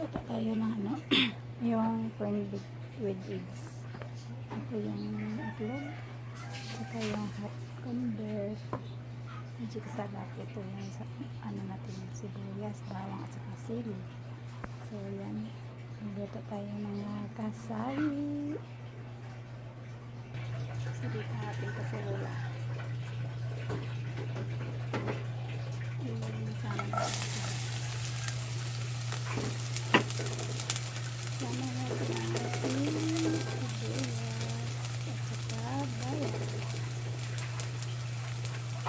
Toto tayo ng ano, yung corned beef with eggs. Ito yung itlog. Saka yung hot conver. Medyo kasarap ito yung sa, ano natin, sibuyas, bawang at saka sili. So yan, magluto tayo mga kasari. So dito ating kaserola. Yung sama natin. Sama natin ang ating sibuyas at saka bawang.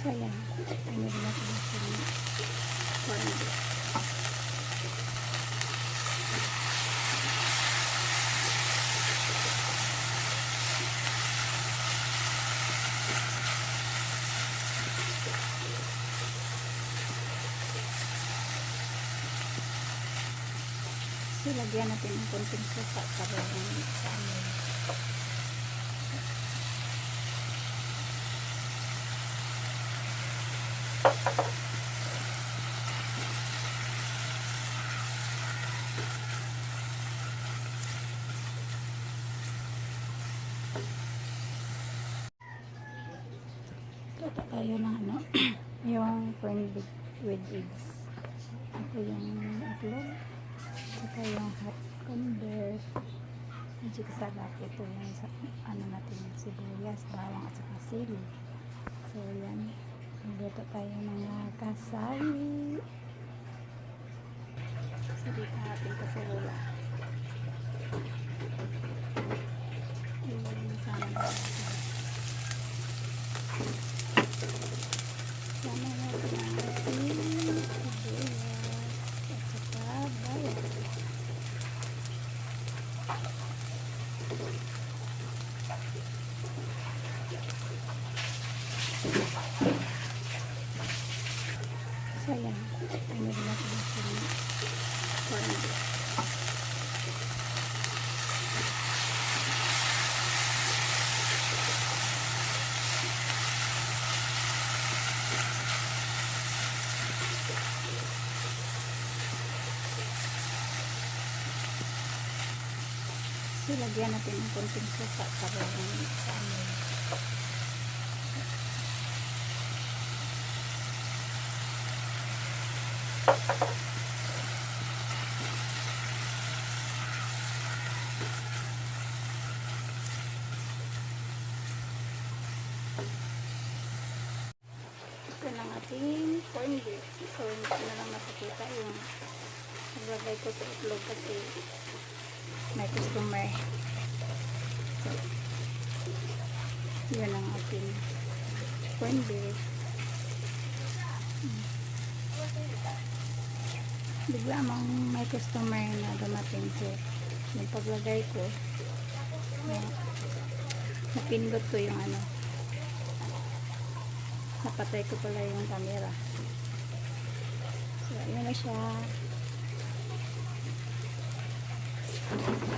So yan, ano rin natin yung corned beef. So, lagyan natin ng konting suka para sa amin. Toto tayo ng ano, yung corned with eggs. Ito yung itlog. Saka yung hot conver. Medyo kasarap ito yung sa, ano natin, sibuyas, bawang at saka sili. So yan, magluto tayo ng mga kasari. So dito ating kaserola. Yung sama natin. Sama natin ang ating sibuyas at saka bawang. So yan, ano rin natin yung corned beef. Lagyan natin ng konting suka para sa amin. Ito ng ating corned beef. So, hindi na lang nakikita yung naglagay ko sa itlog kasi may customer. So, yun ang ating corned beef. Mm. Bigla mong may customer na dumating so yung paglagay ko na, napindot ko yung ano napatay ko pala yung camera so ayun na siya Thank you.